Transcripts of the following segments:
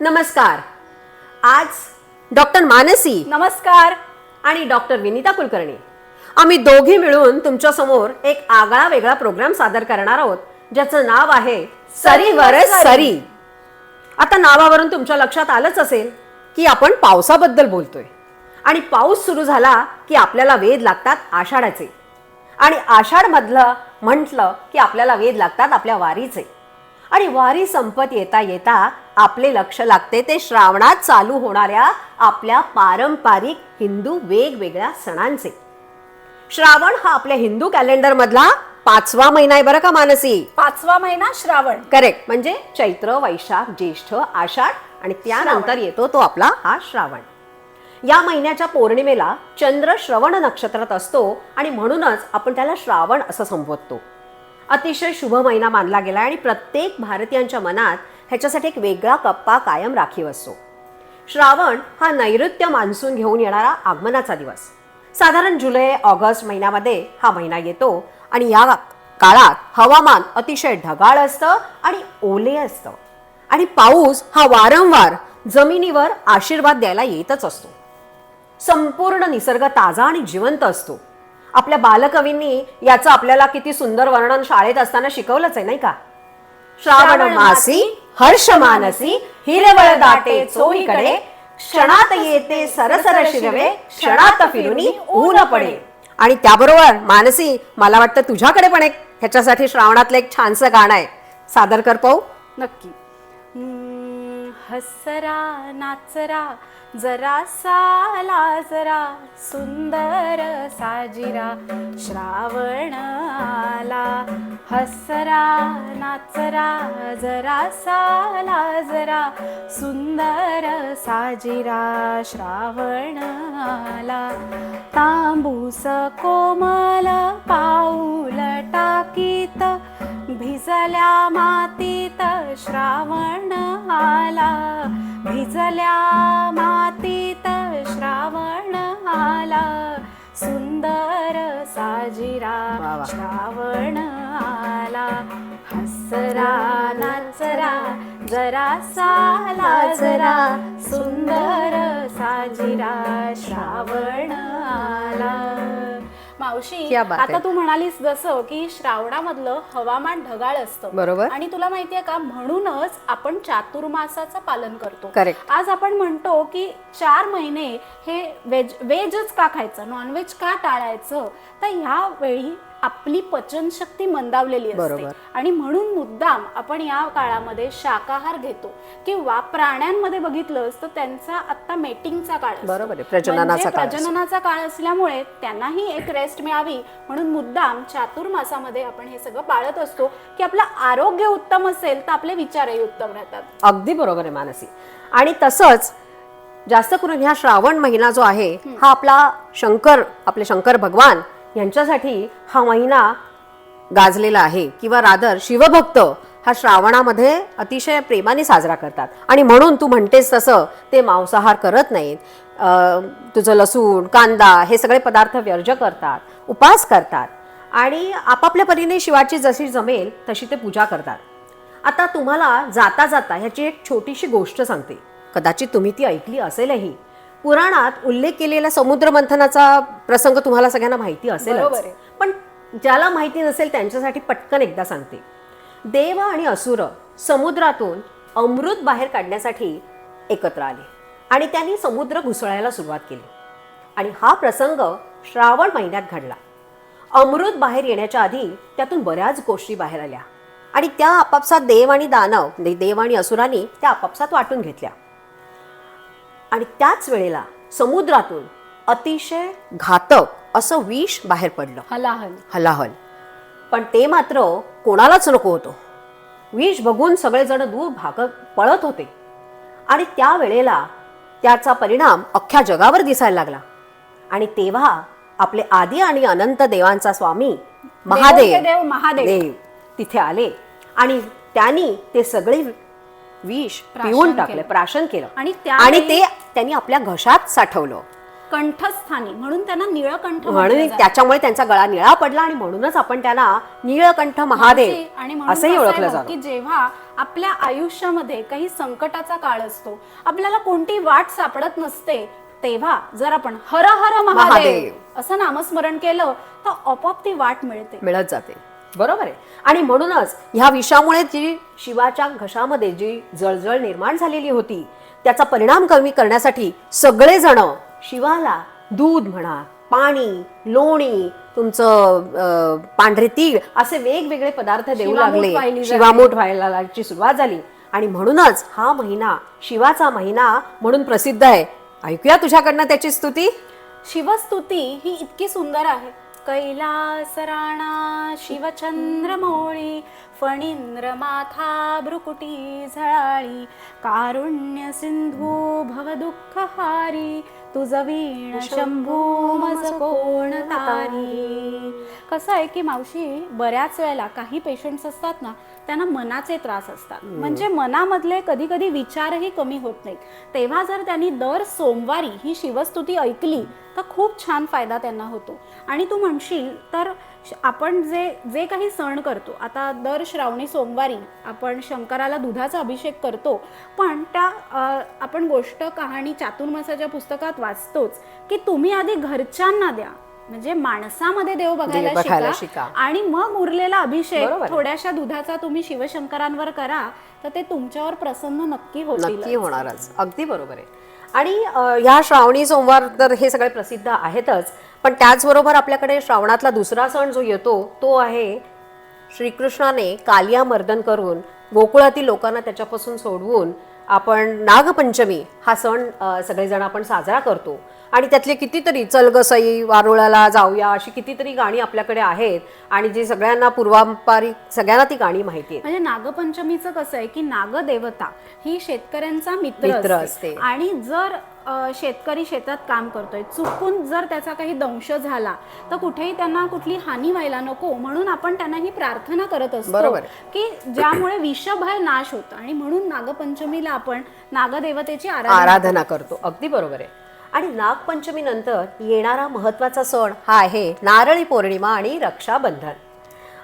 नमस्कार. आज डॉक्टर मानसी. नमस्कार. आणि डॉक्टर विनिता कुलकर्णी. आम्ही दोघी मिळून तुमच्यासमोर एक आगळा वेगळा प्रोग्राम सादर करणार आहोत ज्याचं नाव आहे सरीवर सरी आता नावावरून तुमच्या लक्षात आलंच असेल की आपण पावसाबद्दल बोलतोय. आणि पाऊस सुरू झाला की आपल्याला वेध लागतात आषाढाचे. आणि आषाढ मधलं म्हटलं की आपल्याला वेध लागतात आपल्या वारीचे. आणि वारी संपत येता येता आपले लक्ष लागते. ते श्रावणात चालू होणाऱ्या आपल्या पारंपरिक हिंदू वेगवेगळ्या सणांचे. श्रावण हा आपल्या हिंदू कॅलेंडर मधला पाचवा महिना आहे बरं का मानसी? पाचवा महिना श्रावण. करेक्ट म्हणजे चैत्र वैशाख ज्येष्ठ आषाढ आणि त्यानंतर येतो तो आपला हा श्रावण. या महिन्याच्या पौर्णिमेला चंद्र श्रवण नक्षत्रात असतो आणि म्हणूनच आपण त्याला श्रावण असं संबोधतो. अतिशय शुभ महिना मानला गेला आणि प्रत्येक भारतीयांच्या मनात ह्याच्यासाठी एक वेगळा कप्पा कायम राखीव असतो. श्रावण हा नैऋत्य मान्सून घेऊन येणारा आगमनाचा दिवस. साधारण जुलै ऑगस्ट महिन्यामध्ये हा महिना येतो आणि या काळात हवामान अतिशय ढगाळ असतं आणि ओले असतं. आणि पाऊस हा वारंवार जमिनीवर आशीर्वाद द्यायला येतच असतो. संपूर्ण निसर्ग ताजा आणि जिवंत असतो. आपल्या बालकवींनी याचं आपल्याला किती सुंदर वर्णन शाळेत असताना शिकवलंच आहे नाही का? श्रावण मासी हर्ष मानसी हिरवळ दाटे चोहीकडे क्षणात येते सरसर शिरवे क्षणात फिरुनी ऊन पडे आणि त्याबरोबर मानसी मला वाटतं तुझ्याकडे पण एक ह्याच्यासाठी श्रावणातलं एक छानसं गाणं आहे. सादर कर पाहू. नक्की. हसरा नाचरा जरा साला जरा सुंदर साजिरा. श्रावण आला हसरा नाचरा जरा साला जरा सुंदर साजिरा. श्रावण आला तांबूस कोमल पाऊल टाकीत भिजल्या मातीत श्रावण आला. भिजल्या मातीत श्रावण आला. सुंदर साजिरा. श्रावण आला. हसरा नाचरा जरा साला जरा सुंदर साजिरा श्रावण आला. मावशी आता. तू म्हणालीस जसं की श्रावणामधलं हवामान ढगाळ असतं बरोबर. आणि तुला माहितीये का म्हणूनच आपण चातुर्मासाचं पालन करतो. आज आपण म्हणतो की चार महिने हे व्हेज व्हेजच का खायचं नॉनव्हेज का टाळायचं तर ह्या वेळी आपली पचनशक्ती मंदावलेली असते. आणि म्हणून मुद्दाम आपण या काळामध्ये शाकाहार घेतो किंवा प्राण्यांमध्ये बघितलंस तर त्यांचा आता मेटिंगचा काळ. बरोबर म्हणजे. प्रजननाचा काळ असल्यामुळे त्यांनाही एक रेस्ट मिळावी म्हणून मुद्दाम चातुर्मासामध्ये आपण हे सगळं पाळत असतो की आपलं आरोग्य उत्तम असेल तर आपले विचारही उत्तम राहतात अगदी बरोबर आहे मानसी आणि तसंच जास्त करून ह्या श्रावण महिना जो आहे हा आपला शंकर आपले शंकर भगवान यांच्यासाठी हा महिना गाजलेला आहे किंवा रादर शिवभक्त हा श्रावणामध्ये अतिशय प्रेमाने साजरा करतात. आणि म्हणून तू म्हणतेस तसं ते मांसाहार करत नाहीत. तुझं लसूण कांदा हे सगळे पदार्थ व्यर्ज करतात उपास करतात. आणि आपापल्या परीने शिवाची जशी जमेल तशी ते पूजा करतात. आता तुम्हाला जाता जाता ह्याची एक छोटीशी गोष्ट सांगते. कदाचित तुम्ही ती ऐकली असेलही. पुराणात उल्लेख केलेला समुद्र मंथनाचा प्रसंग तुम्हाला सगळ्यांना माहिती असेल. पण ज्याला माहिती नसेल त्यांच्यासाठी पटकन एकदा सांगते. देव आणि असुर समुद्रातून अमृत बाहेर काढण्यासाठी एकत्र आले आणि त्यांनी समुद्र घुसळायला सुरुवात केली. आणि हा प्रसंग श्रावण महिन्यात घडला. अमृत बाहेर येण्याच्या आधी त्यातून बऱ्याच गोष्टी बाहेर आल्या. आणि त्या आपापसात देव आणि दानव म्हणजे देव आणि असुरांनी त्या आपापसात वाटून घेतल्या. आणि त्याच वेळेला समुद्रातून अतिशय घातक असं विष बाहेर पडलं. हलाहल. हलाहल. पण ते मात्र कोणालाच नको होतं. विष बघून सगळेजण दूर भागत पळत होते. आणि त्या वेळेला त्याचा परिणाम अख्ख्या जगावर दिसायला लागला. आणि तेव्हा आपले आदी आणि अनंत देवांचा स्वामी महादेव देव महादेव. देव तिथे आले. आणि त्यांनी ते सगळे विष प्राशन पिऊन टाकले केलं. प्राशन केलं आणि आणि ते त्यांनी आपल्या घशात साठवलं कंठस्थानी म्हणून त्यांना निळकंठ म्हणून. त्याच्यामुळे त्यांचा गळा निळा पडला आणि म्हणूनच आपण त्याला निळकंठ महादेव आणि असंही ओळखलं जातं की जेव्हा आपल्या आयुष्यामध्ये काही संकटाचा काळ असतो आपल्याला कोणती वाट सापडत नसते तेव्हा जर आपण हर हर महादेव महादेव. असं नामस्मरण केलं तर आपोआप ती वाट मिळते मिळत जाते बरोबर आहे. आणि म्हणूनच ह्या विषामुळे जी शिवाच्या घशामध्ये जी जळजळ निर्माण झालेली होती त्याचा परिणाम कमी करण्यासाठी सगळेजण शिवाला दूध म्हणा पाणी लोणी तुमचं पांढरे तीळ असे वेगवेगळे पदार्थ देऊ लागले. शिवामूठ व्हायला सुरुवात झाली. आणि म्हणूनच हा महिना शिवाचा महिना म्हणून प्रसिद्ध आहे. ऐकूया तुझ्याकडनं त्याची स्तुती. शिवस्तुती ही इतकी सुंदर आहे. कैलास राणा शिवचंद्र मोळी फणींद्र माथा भ्रुकुटी झळाळी कारुण्य सिंधू भव दुःख हारी तुझ वीण शंभू मज कोण तारी. कसं आहे की मावशी बऱ्याच वेळेला काही पेशंट्स असतात ना त्यांना मनाचे त्रास असतात. म्हणजे मनामधले कधी कधी विचारही कमी होत नाहीत. तेव्हा जर त्यांनी दर सोमवारी ही शिवस्तुती ऐकली तर खूप छान फायदा त्यांना होतो. आणि तू म्हणशील तर आपण जे जे काही सण करतो आता दर श्रावणी सोमवारी आपण शंकराला दुधाचा अभिषेक करतो पण त्या आपण गोष्ट कहाणी चातुर्मासाच्या पुस्तकात वाचतोच की तुम्ही आधी घरच्यांना द्या. म्हणजे माणसामध्ये देव बघायला शिका शिका. आणि मग उरलेला अभिषेक. थोड्याशा दुधाचा तुम्ही शिवशंकरांवर करा तर ते तुमच्यावर प्रसन्न नक्की नक्की होणारच अगदी बरोबर आहे आणि ह्या श्रावणी सोमवार तर हे सगळे प्रसिद्ध आहेतच पण त्याचबरोबर आपल्याकडे श्रावणातला दुसरा सण जो येतो तो आहे श्रीकृष्णाने कालिया मर्दन करून गोकुळातील लोकांना त्याच्यापासून सोडवून आपण नागपंचमी हा सण सगळेजण आपण साजरा करतो. आणि त्यातले कितीतरी चलगसई वारुळाला जाऊया अशी कितीतरी गाणी आपल्याकडे आहेत. आणि जी सगळ्यांना पूर्वापारिक सगळ्यांना ती गाणी माहिती आहेत. म्हणजे नागपंचमीचं कसं आहे की नागदेवता ही शेतकऱ्यांचा मित्र असते. आणि जर शेतकरी शेतात काम करतोय. चुकून जर त्याचा काही दंश झाला तर कुठेही त्यांना कुठली हानी व्हायला नको म्हणून आपण त्यांना ही प्रार्थना करत असतो बरोबर. की ज्यामुळे विषभय नाश होतं. आणि म्हणून नागपंचमीला आपण नागदेवतेची आराधना आराधना करतो. अगदी बरोबर आहे. आणि नागपंचमी नंतर येणारा महत्त्वाचा सण हा आहे नारळी पौर्णिमा आणि रक्षाबंधन.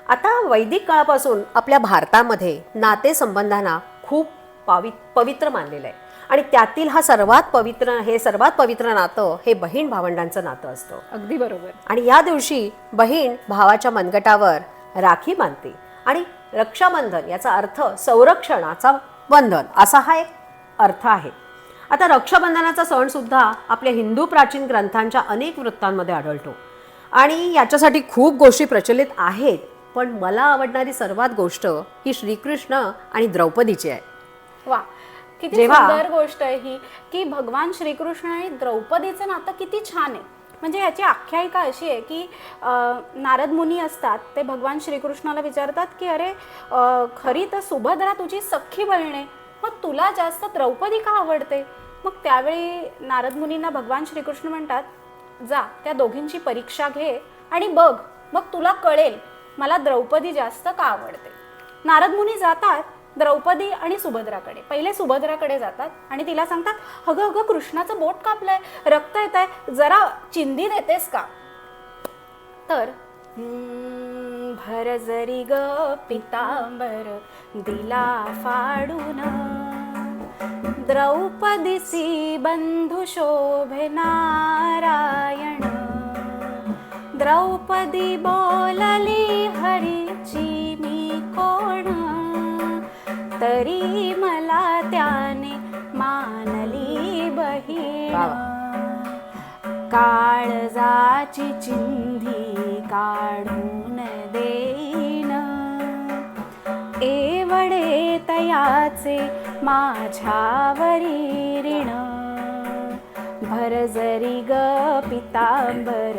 आता वैदिक काळापासून आपल्या भारतामध्ये नातेसंबंधांना खूप पावि पवित्र मानलेलं आहे. आणि त्यातील हा सर्वात पवित्र हे सर्वात पवित्र नातं हे बहीण भावंडांचं नातं असतं. अगदी बरोबर. आणि या दिवशी बहीण भावाच्या मनगटावर राखी बांधते आणि रक्षाबंधन याचा अर्थ संरक्षणाचा बंधन असा हा एक अर्थ आहे. आता रक्षाबंधनाचा सण सुद्धा आपल्या हिंदू प्राचीन ग्रंथांच्या अनेक वृत्तांमध्ये आढळतो. आणि याच्यासाठी खूप गोष्टी प्रचलित आहेत पण मला आवडणारी सर्वात गोष्ट ही श्रीकृष्ण आणि द्रौपदीची आहे. वा. किती सुंदर गोष्ट आहे ही की भगवान श्रीकृष्ण आणि द्रौपदीचं नातं किती छान आहे. म्हणजे याची आख्यायिका अशी आहे की नारद मुनी असतात ते भगवान श्रीकृष्णाला विचारतात की अरे खरी तर सुभद्रा तुझी सख्खी बहीण मग तुला जास्त द्रौपदी का आवडते? मग त्यावेळी नारद मुनींना भगवान श्रीकृष्ण म्हणतात जा त्या दोघींची परीक्षा घे आणि बघ मग तुला कळेल मला द्रौपदी जास्त का आवडते. नारद मुनी जातात द्रौपदी आणि सुभद्राकडे. पहिले सुभद्राकडे जातात आणि तिला सांगतात अगं अगं कृष्णाचं बोट कापलंय रक्त येत आहे जरा चिंदी देतेस का? तर भर जरी ग पितांबर दिला फाडून द्रौपदीसी बंधू शोभे नारायण द्रौपदी बोलली तरी मला त्याने मानली बहीण. काळजाची चिंधी काढून देईन. एवढे तयाचे माझ्यावरी ऋण. भर जरी ग पितांबर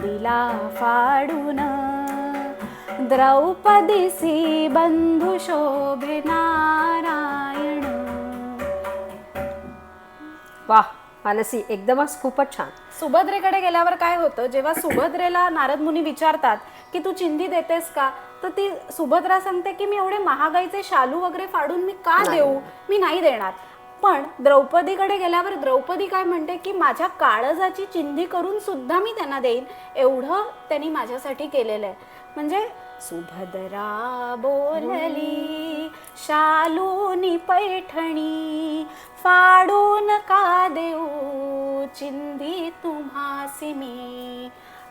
दिला फाडून. द्रौपदीसी बंधू शोभे नारायण। वा मानसी एकदमच खूपच छान. सुभद्रेकडे गेल्यावर काय होतं जेव्हा सुभद्रेला नारद मुनी विचारतात की तू चिंधी देतेस का? तर ती सुभद्रा सांगते की मी एवढे महागाईचे शालू वगैरे फाडून मी का देऊ? मी नाही देणार. पण द्रौपदीकडे गेल्यावर द्रौपदी काय म्हणते की माझ्या काळजाची चिंधी करून सुद्धा मी त्यांना देईन. एवढं त्यांनी माझ्यासाठी केलेलं आहे. म्हणजे सुभद्रा बोलली शालूनी पैठणी फाडून का देऊ चिंधी तुम्हासी मी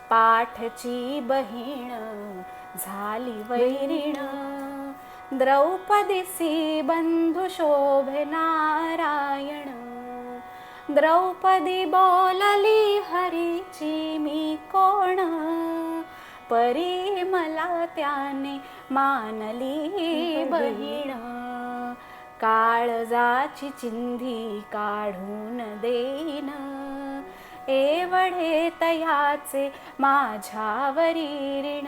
पाठची बहीण झाली वैरीण द्रौपदीसी बंधू शोभे नारायण. द्रौपदी बोलली हरीची मी कोण? परी मला त्याने मानली बहीण. काळजाची चिंधी काढून देईन. एवढे तयाचे माझ्यावरी ऋण.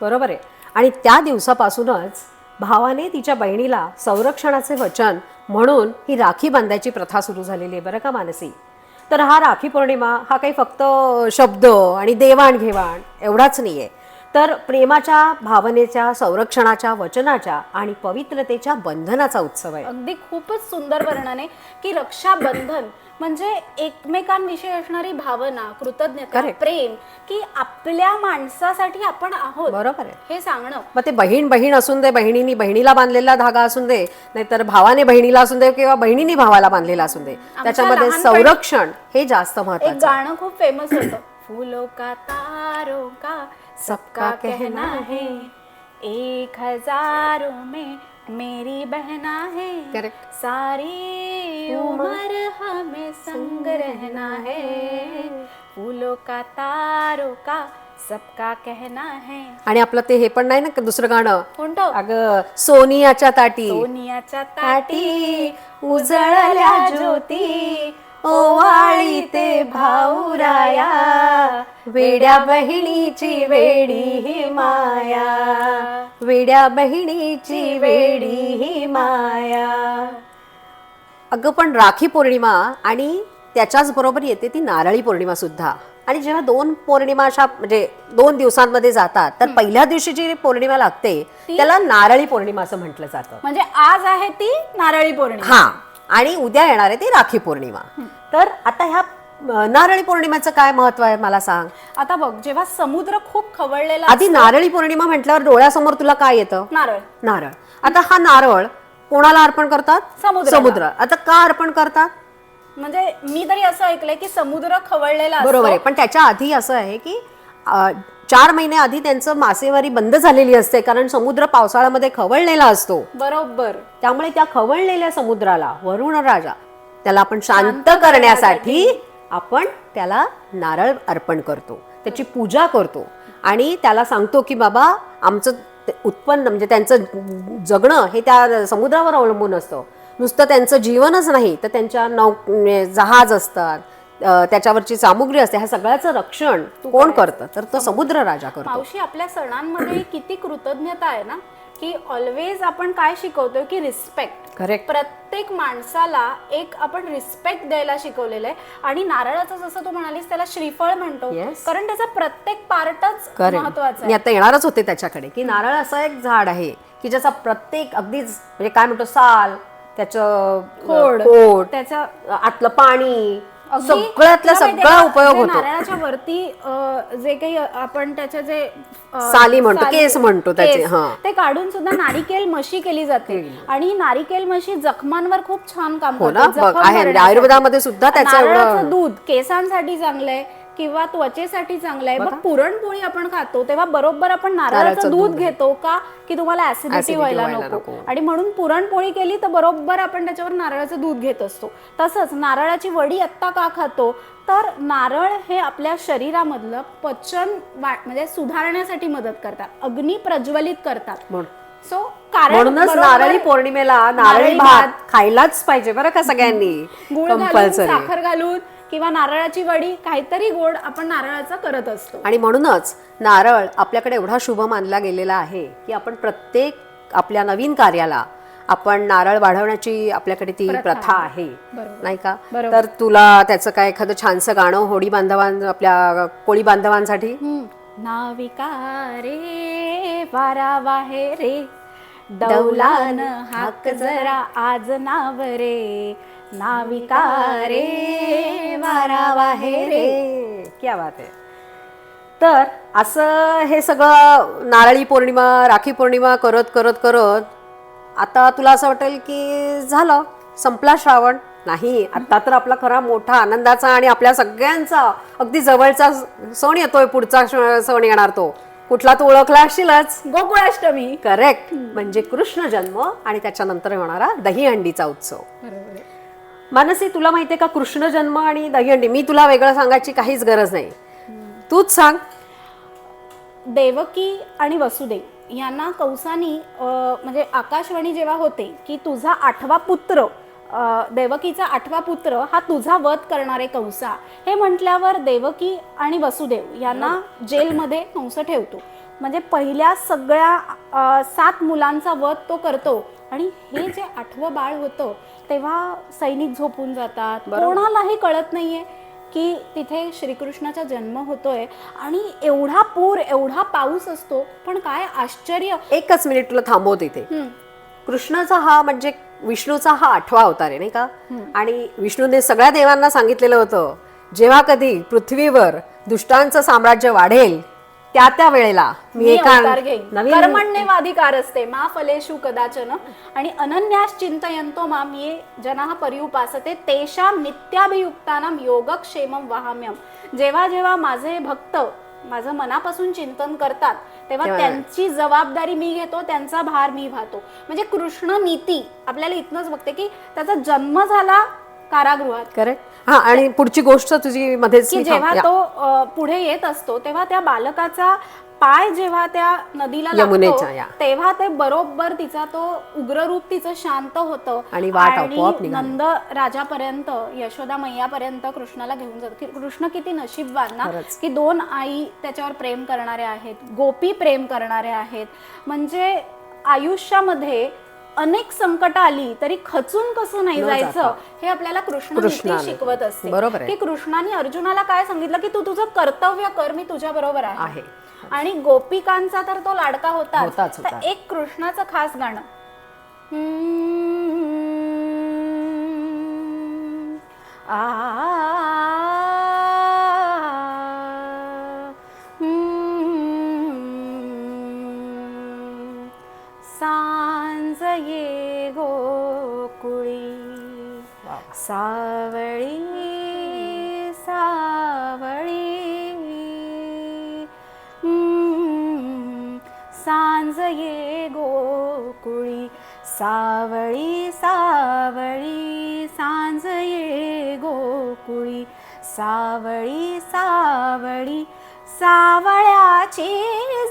बरोबर आहे. आणि त्या दिवसापासूनच भावाने तिच्या बहिणीला संरक्षणाचे वचन म्हणून ही राखी बांधायची प्रथा सुरू झालेली आहे. बरं का मानसी? तर हा राखी पौर्णिमा हा काही फक्त शब्द आणि देवाणघेवाण एवढाच नाही आहे तर प्रेमाच्या भावनेच्या संरक्षणाच्या वचनाच्या आणि पवित्रतेच्या बंधनाचा उत्सव आहे अगदी खूपच सुंदर वर्णन आहे की रक्षाबंधन म्हणजे एकमेकांविषयी असणारी भावना कृतज्ञता Correct. प्रेम की आपल्या माणसासाठी आपण आहोत बरोबर आहे हे सांगणं मग ते बहीण बहीण असून दे बहिणीनी बहिणीला बांधलेला धागा असून दे नाहीतर भावाने बहिणीला असून दे किंवा बहिणीने भावाला बांधलेला असून दे त्याच्यामध्ये लहानपणी- संरक्षण हे जास्त एक महत्वाचं. गाणं खूप फेमस होतं फूलों का तारों का सबका कहना है। एक हजारों में मेरी बहना है। Correct. सारी उम्र हमें संग रहना है। फूलों का तारों का सबका कहना है। आणि आपलं ते हे पण नाही ना दुसरं गाणं? कोणतं? अगं सोनियाच्या ताटी. सोनियाच्या ताटी उजळल्या ज्योती. ओवाळी ते भाऊराया वेड्या बहिणीची वेडी ही माया वेड्या बहिणीची वेडी ही माया. अगं पण राखी पौर्णिमा आणि त्याच्याच बरोबर येते ती नारळी पौर्णिमा सुद्धा. आणि जेव्हा दोन पौर्णिमा अशा म्हणजे दोन दिवसांमध्ये जातात तर पहिल्या दिवशी जी पौर्णिमा लागते त्याला नारळी पौर्णिमा असं म्हटलं जातं. म्हणजे आज आहे ती नारळी पौर्णिमा. हा. आणि उद्या येणार आहे ती राखी पौर्णिमा. तर आता ह्या नारळी पौर्णिमेचं काय महत्त्व आहे मला सांग. आता बघ जेव्हा समुद्र खूप खवळलेला आधी नारळी पौर्णिमा म्हटल्यावर डोळ्यासमोर तुला काय येतं? नारळ. नारळ. आता हा नारळ कोणाला अर्पण करतात? समुद्राला. समुद्र. आता का अर्पण करतात? म्हणजे मी तरी असं ऐकलंय की समुद्र खवळलेला. बरोबर आहे. पण त्याच्या आधी असं आहे की चार महिने आधी त्यांचं मासेमारी बंद झालेली असते कारण समुद्र पावसाळ्यामध्ये खवळलेला असतो. बरोबर. त्यामुळे त्या खवळलेल्या समुद्राला वरुण राजा त्याला आपण शांत करण्यासाठी आपण त्याला नारळ अर्पण करतो त्याची पूजा करतो. आणि त्याला सांगतो की बाबा आमचं उत्पन्न म्हणजे त्यांचं जगणं हे त्या समुद्रावर अवलंबून असतं. नुसतं त्यांचं जीवनच नाही तर त्यांच्या नौ म्हणजे जहाज असतात त्याच्यावरची सामुग्री असते ह्या सगळ्याचं रक्षण कोण करतं? तर तो समुद्र राजा करतो. मावशी आपल्या सणांमध्ये किती कृतज्ञता आहे ना की ऑलवेज आपण काय शिकवतोय की रिस्पेक्ट करेक्ट प्रत्येक माणसाला एक आपण रिस्पेक्ट द्यायला शिकवलेलं आहे. आणि नारळाचं जसं तू म्हणालीस त्याला श्रीफळ म्हणतो. Yes. कारण त्याचा प्रत्येक पार्टच महत्त्वाचा मी आहे आता येणारच होते त्याच्याकडे की नारळ असं एक झाड आहे की ज्याचा प्रत्येक अगदीच म्हणजे काय म्हणतो साल त्याचं खोड. खोड त्याचा आतलं पाणी अगदी सगळ्यातला तुला माहितीये सगळा का, उपयोग जे होतो नारळाच्या वरती अ, जे काही आपण त्याच्या जे अ, साली म्हणतो, केस म्हणतो त्याचे, केस, हा. ते काढून सुद्धा नारिकेल मशी केली जाते आणि नारिकेल मशी जखमांवर खूप छान काम हो ना, करते बघ, जखम आहे. म्हणजे भरण्यासाठी. आयुर्वेदामध्ये सुद्धा त्याचं एवढं- नारळाचं दूध केसांसाठी चांगलं आहे किंवा त्वचेसाठी चांगलं आहे. बघ. पुरणपोळी आपण खातो तेव्हा बरोबर आपण नारळाचं दूध. घेतो का? की तुम्हाला ऍसिडिटी व्हायला नको. आणि म्हणून पुरणपोळी केली तर बरोबर आपण त्याच्यावर नारळाचं दूध घेत असतो. तसंच नारळाची वडी आत्ता का खातो? तर नारळ हे आपल्या शरीरामधलं पचन म्हणजे सुधारण्यासाठी मदत करतात. अग्नी प्रज्वलित करतात. सो कारण म्हणूनच नारळी पौर्णिमेला नारळी भात खायलाच पाहिजे बरं का सगळ्यांनी. गुळ घालून कंपल्सरी साखर घालून किंवा नारळाची वडी काहीतरी गोड आपण नारळाचा करत असतो. आणि म्हणूनच नारळ आपल्याकडे एवढा शुभ मानला गेलेला आहे की आपण प्रत्येक आपल्या नवीन कार्याला आपण नारळ वाढवण्याची आपल्याकडे ती प्रथा आहे. नाही का. तर तुला त्याचं काय एखादं छानसं गाणं होडी बांधवां आपल्या कोळी बांधवांसाठी? नाविका रे वारा वाहे रे. दौलान हाक जरा आज नाव रे नाविका रे वारा वाहे रे क्या बात आहे. तर असं हे सगळं नारळी पौर्णिमा राखी पौर्णिमा करत करत करत आता तुला असं वाटेल की झालं संपला श्रावण. नाही आता तर आपला खरा मोठा आनंदाचा आणि आपल्या सगळ्यांचा अगदी जवळचा सण येतोय पुढचा सण येणार तो. कुठला तू ओळखला असशीलच. गोकुळाष्टमी. करेक्ट म्हणजे कृष्ण जन्म आणि त्याच्यानंतर होणारा दहीहंडीचा उत्सव. मानसी तुला माहितीये का कृष्ण जन्म आणि दहीहंडी मी तुला वेगळं सांगायची काहीच गरज नाही. तूच सांग. देवकी आणि वसुदेव यांना कंसानी म्हणजे आकाशवाणी जेव्हा होते की तुझा आठवा पुत्र देवकीचा आठवा पुत्र हा तुझा वध करणारे कंसा. हे म्हटल्यावर देवकी आणि वसुदेव यांना जेलमध्ये कंस ठेवतो. म्हणजे पहिल्या सगळ्या सात मुलांचा वध तो करतो. आणि हे जे आठवं बाळ होतं तेव्हा सैनिक झोपून जातात. कोणालाही कळत नाहीये की तिथे श्रीकृष्णाचा जन्म होतोय. आणि एवढा पूर एवढा पाऊस असतो पण काय आश्चर्य. एकच मिनिट तुला थांबव तिथे हम्म, कृष्णाचा हा म्हणजे विष्णूचा हा आठवा अवतार आहे नाही का? आणि विष्णूने सगळ्या देवांना सांगितलेलं होतं जेव्हा कधी पृथ्वीवर दुष्टांचं साम्राज्य वाढेल त्या त्या वेळेला मी एका कर्मण्यवाधिकार असते मा फलेषु कदाचन आणि अनन्यास चिंतयंतो माम ये जनाः पर्युपासते तेषां नित्याभियुक्तानां योगक्षेमं वहाम्यम. जेव्हा जेव्हा माझे भक्त माझं मनापासून चिंतन करतात तेव्हा त्यांची जबाबदारी मी घेतो त्यांचा भार मी वाहतो म्हणजे कृष्ण नीती आपल्याला इथनच बघते की त्याचा जन्म झाला कारागृहात. करेक्ट हा आणि पुढची गोष्ट तुझी मध्येच की मी जेव्हा तो पुढे येत असतो तेव्हा त्या बालकाचा पाय जेव्हा त्या नदीला यमुनेच्या, या. लागतो तेव्हा ते बरोबर तिचा तो उग्र रूप तिचं शांत होतं आणि वाट आपोआप निघाली. नंद राजापर्यंत यशोदा मैयापर्यंत कृष्णाला घेऊन जातो की कृष्ण किती नशीबवान ना खरंच. की दोन आई त्याच्यावर प्रेम करणारे आहेत गोपी प्रेम करणारे आहेत म्हणजे आयुष्यामध्ये अनेक संकट आली तरी खचून कसं नाही न जायचं. हे आपल्याला कृष्ण नीती. शिकवत असते बरोबर आहे. की कृष्णाने अर्जुनाला काय सांगितलं की तू तुझं कर्तव्य कर मी तुझ्या बरोबर आहे आहे आणि गोपिकांचा तर तो लाडका होता होताच. एक कृष्णाचं खास गाणं हम्म. आ सांज ये गोकुळी सावळी सावळी सावळ्याची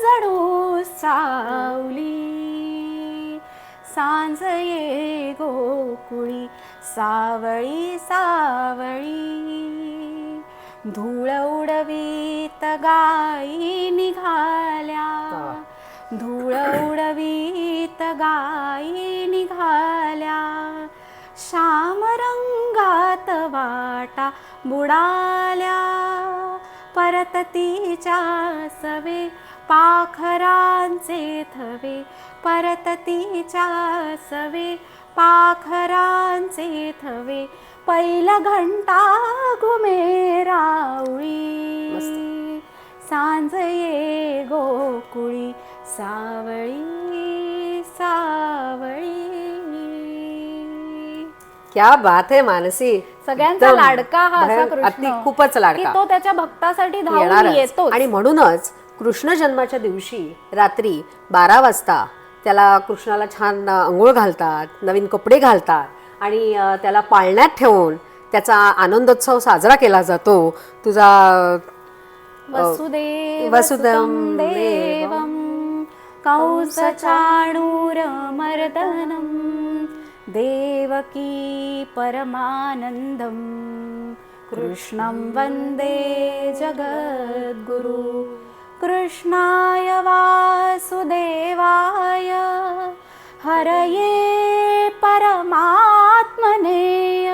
जणू सावली. सांज ये गोकुळी सावळी सावळी धूळ उडवीत गाई निघाल्या. धूळ उडवीत गाई निघाल्या. श्याम रंगात वाटा बुडाल्या. परततीच्या सवे पाखरांचे थवे. परततीच्या सवे पाखरांचे थवे. पहिला घंटा घुमे रावळी सांज ये गोकुळी सावळी. क्या बात आहे मानसी. सगळ्यांचा एकदम लाडका हा असा कृष्ण. खूपच की लाडका तो त्याच्या भक्तासाठी धावून येणारच. येतो आणि म्हणूनच कृष्ण जन्माच्या दिवशी रात्री बारा वाजता त्याला कृष्णाला छान अ, अंघोळ घालतात नवीन कपडे घालतात आणि अ, त्याला पाळण्यात ठेवून त्याचा आनंदोत्सव साजरा केला जातो. तुझा वसुदेव वसुदेवं देवं. कंस चाणूरमर्दनं देवकी परमानन्दं कृष्णं वन्दे जगद्गुरु। कृष्णाय वासुदेवाय। हरये परमात्मनेय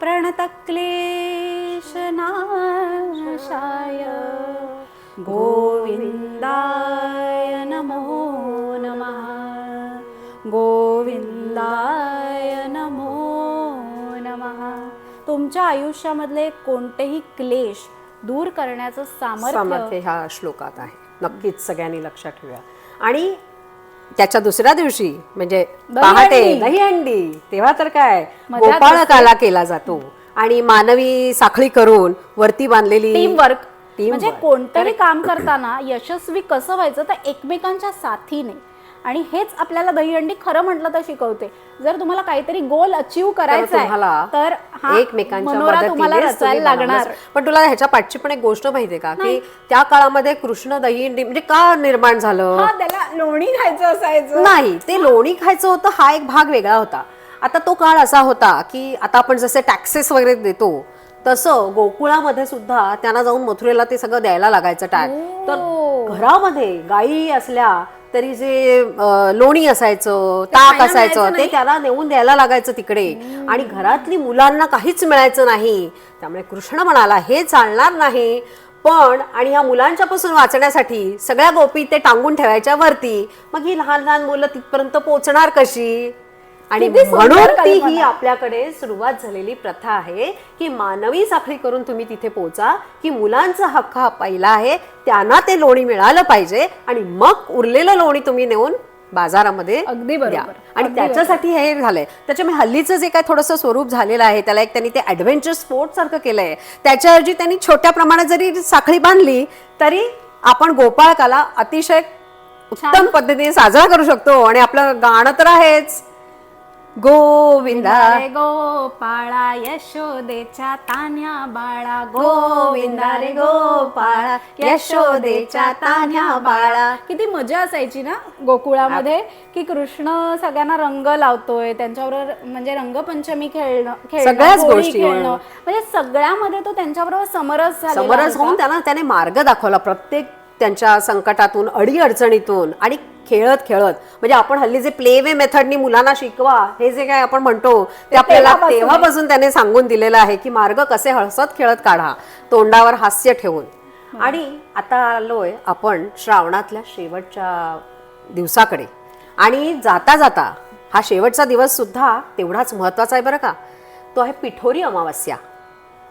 प्रणतक्लेशनाशाय। गोविन्दाय नमो नमः तुमच्या आयुष्यामधले कोणतेही क्लेश दूर करण्याचं सामर्थ्य सामर्थ्य ह्या श्लोकात आहे. नक्कीच सगळ्यांनी लक्षात ठेवूया. आणि त्याच्या दुसऱ्या दिवशी म्हणजे पहाटे दहीहंडी. तेव्हा तर काय? मजाच गोपाळकाला केला जातो. आणि मानवी साखळी करून वरती बांधलेली टीम वर्क म्हणजे. कोणतंही काम करताना यशस्वी कसं व्हायचं तर एकमेकांच्या साथीने आणि हेच आपल्याला दहीहंडी खरं म्हटलं तर शिकवते. जर तुम्हाला काहीतरी गोल अचीव करायचा आहे तर हा एकमेकांच्या तुम्हाला रचायला लागणार. पण तुला ह्याच्या पाठची पण एक गोष्ट माहितीये का की त्या काळामध्ये कृष्ण दहीहंडी म्हणजे का निर्माण झालं? हा त्याला लोणी खायचं असायचं. नाही ते लोणी खायचं होतं हा एक भाग वेगळा होता. आता तो काळ असा होता की आता आपण जसे टॅक्सेस वगैरे देतो तसं गोकुळामध्ये सुद्धा त्यांना जाऊन मथुरेला ते सगळं द्यायला लागायचं टॅग तर घरामध्ये गायी असल्या तरी जे लोणी असायचं ताक असायचं ते त्याला नेऊन द्यायला लागायचं तिकडे. आणि घरातली मुलांना काहीच मिळायचं नाही. त्यामुळे कृष्ण म्हणाला हे चालणार नाही. पण आणि ह्या मुलांच्या पासून वाचण्यासाठी सगळ्या गोपी ते टांगून ठेवायच्या वरती. मग ही लहान लहान मुलं तिथपर्यंत पोहोचणार कशी? आणि म्हणून ती ही. आपल्याकडे सुरुवात झालेली प्रथा आहे की मानवी साखळी करून तुम्ही तिथे पोहोचा की मुलांचा हक्क हा पहिला आहे त्यांना ते लोणी मिळालं पाहिजे आणि मग उरलेलं लोणी तुम्ही नेऊन बाजारामध्ये अगदी बरोबर. द्या. आणि त्याच्यासाठी हे झालंय त्याच्यामुळे हल्लीचं जे काय थोडंसं स्वरूप झालेलं आहे त्याला एक त्यांनी ते ऍडव्हेंचर स्पोर्ट सारखं केलंय त्याच्याऐवजी त्यांनी छोट्या प्रमाणात जरी साखळी बांधली तरी आपण गोपाळकाला अतिशय उत्तम पद्धतीने साजरा करू शकतो आणि आपलं गाणं तर आहेच गोविंदा. रे गोपाळा यशोदेच्या तान्या बाळा. गोविंदा रे गोपाळा यशोदेच्या तान्या बाळा. किती मजा असायची ना गोकुळामध्ये की कृष्ण सगळ्यांना रंग लावतोय त्यांच्याबरोबर म्हणजे रंगपंचमी खेळणं सगळ्याच गोष्टी. खेळणं. म्हणजे सगळ्यामध्ये तो त्यांच्याबरोबर समरस झालेला समरस होता. होऊन त्यांना त्याने मार्ग दाखवला. प्रत्येक त्यांच्या संकटातून अडी अडचणीतून आणि खेळत खेळत. म्हणजे आपण हल्ली जे प्ले वे मेथडनी मुलांना शिकवा हे जे काय आपण म्हणतो ते आपल्याला तेव्हापासून. त्याने सांगून दिलेलं आहे की मार्ग कसे हळसत खेळत काढा तोंडावर हास्य ठेवून. आणि आता आलोय आपण श्रावणातल्या शेवटच्या दिवसाकडे. आणि जाता जाता हा शेवटचा दिवस सुद्धा तेवढाच महत्त्वाचा आहे बरं का. तो आहे पिठोरी अमावस्या.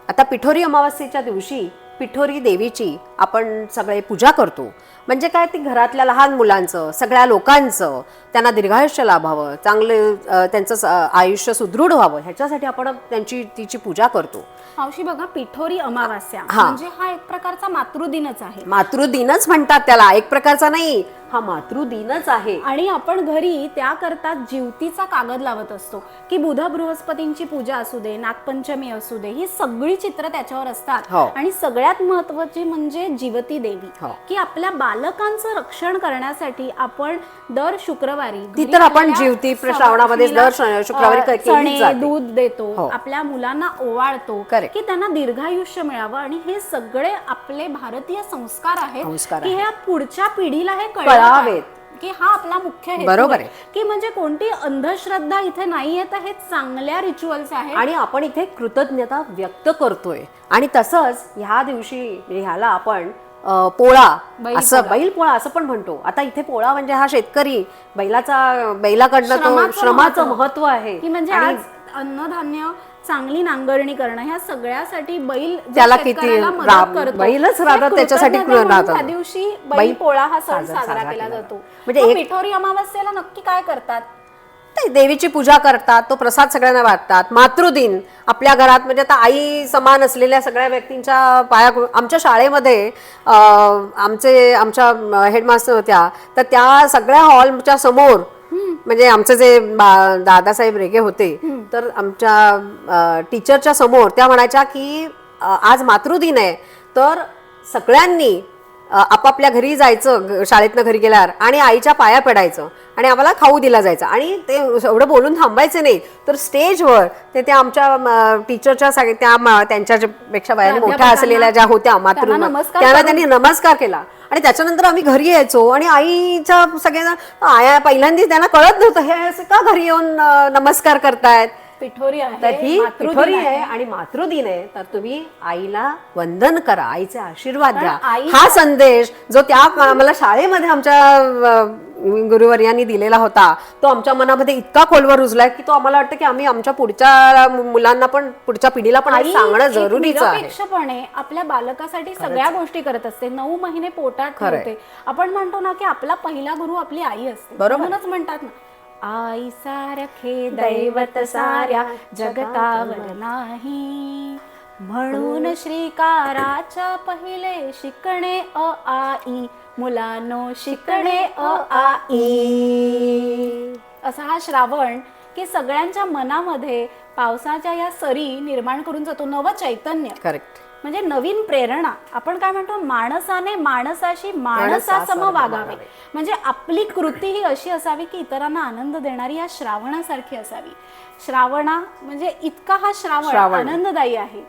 आता पिठोरी अमावस्येच्या दिवशी पिठोरी देवीची आपण सगळे पूजा करतो. म्हणजे काय ती घरातल्या लहान मुलांचं सगळ्या लोकांचं त्यांना दीर्घायुष्य लाभावं चांगले त्यांचं आयुष्य सुदृढ व्हावं ह्याच्यासाठी आपण त्यांची तिची पूजा करतो मावशी बघा पिठोरी अमावास्या. म्हणजे हा एक प्रकारचा मातृदिनच आहे मातृदिनच म्हणतात त्याला एक प्रकारचा नाही हा मातृदिनच आहे आणि आपण घरी त्याकरता जिवतीचा कागद लावत असतो की बुध बृहस्पतींची पूजा असू दे नागपंचमी असू दे ही सगळी चित्र त्याच्यावर असतात हो. आणि सगळ्यात महत्वाची म्हणजे जिवती देवी हो. की आपल्या बालकांचं रक्षण करण्यासाठी आपण दर शुक्रवारी ती घरी तर आपण जिवती श्रावणामध्ये दर शुक्रवारी चणे. दूध देतो हो. आपल्या मुलांना ओवाळतो. की त्यांना दीर्घायुष्य मिळावं आणि हे सगळे आपले भारतीय संस्कार आहेत की ह्या पुढच्या पिढीला हे कळावेत. की हा आपला मुख्य बरोबर आहे. की म्हणजे कोणती अंधश्रद्धा इथे नाहीये तर हे चांगल्या रिच्युअल्स आहेत आणि आपण इथे कृतज्ञता व्यक्त करतोय आणि तसंच ह्या दिवशी ह्याला आपण पोळा बैल असं पोळा. बैल पोळा असं पण म्हणतो आता इथे पोळा म्हणजे हा शेतकरी बैलाचा बैलाकडनं तो श्रमाचं. महत्त्व आहे की म्हणजे आज अन्नधान्य चांगली नांगरणी करणं ह्या सगळ्यासाठी बैल त्याला किती बैलच राहतात त्याच्यासाठी. त्या दिवशी बैल पोळा हा सण साजरा- केला जातो म्हणजे पिठोरी अमावस्येला नक्की काय करतात ते देवीची पूजा करतात तो प्रसाद सगळ्यांना वाटतात. मातृदिन आपल्या घरात म्हणजे आता आई समान असलेल्या सगळ्या व्यक्तींच्या पाया आमच्या शाळेमध्ये आमचे आमच्या हेडमास्टर होत्या. तर त्या सगळ्या हॉलच्या समोर म्हणजे आमचे जे दादासाहेब रेगे होते तर आमच्या टीचरच्या समोर त्या म्हणायच्या की आज मातृदिन आहे. तर सगळ्यांनी आपापल्या घरी जायचं शाळेतनं घरी गेल्यावर आणि आईच्या पाया पडायचं आणि आम्हाला खाऊ दिला जायचा. आणि ते एवढं बोलून थांबायचे नाही तर स्टेजवर ते त्या आमच्या टीचरच्या त्या त्यांच्या पेक्षा वयाने मोठ्या असलेल्या ज्या होत्या मातृ त्यांना त्यांना नमस्कार केला. आणि त्याच्यानंतर आम्ही घरी यायचो आणि आईच्या सगळ्यांना आया पहिल्यांदा त्यांना कळत नव्हतं. हे असे का घरी येऊन नमस्कार करतायत? पिठोरी तर आहे ही मातृदिन पिठोरी आहे. आणि मातृदिन आहे तर तुम्ही आईला वंदन करा आईचे आशीर्वाद द्या. हा संदेश जो त्या मला शाळेमध्ये आमच्या गुरुवर्यांनी दिलेला होता तो आमच्या मनामध्ये इतका खोलवर रुजलाय की तो आम्हाला वाटतं की आम्ही आमच्या पुढच्या मुलांना पण पुढच्या पिढीला पण हे सांगणं जरुरीचं आहे. आपल्या बालकासाठी सगळ्या गोष्टी करत असते. नऊ महिने पोटात. ठेवते. आपण म्हणतो ना की आपला पहिला गुरु आपली आई असते. बरोबर. म्हणूनच म्हणतात ना आई सारखे दैवत साऱ्या जगतावर नाही. म्हणून श्रीकाराच्या पहिले शिकणे अ आई मुलानो शिकणे अ आई. असा हा श्रावण की सगळ्यांच्या मनामध्ये पावसाच्या या सरी निर्माण करून जातो नव चैतन्य. करेक्ट म्हणजे नवीन प्रेरणा. आपण काय म्हणतो माणसाने माणसाशी माणसासम वागावे. म्हणजे आपली कृती ही अशी असावी की इतरांना आनंद देणारी या श्रावणासारखी असावी. श्रावणा म्हणजे इतका हा श्रावण. आनंददायी आहे.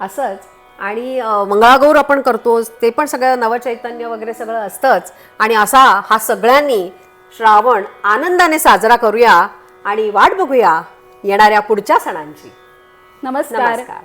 असंच. आणि मंगळागौर आपण करतोच ते पण सगळं नवचैतन्य वगैरे सगळं असतंच. आणि असा हा सगळ्यांनी श्रावण आनंदाने साजरा करूया आणि वाट बघूया येणाऱ्या पुढच्या सणांची. नमस्कार. नमस्कार.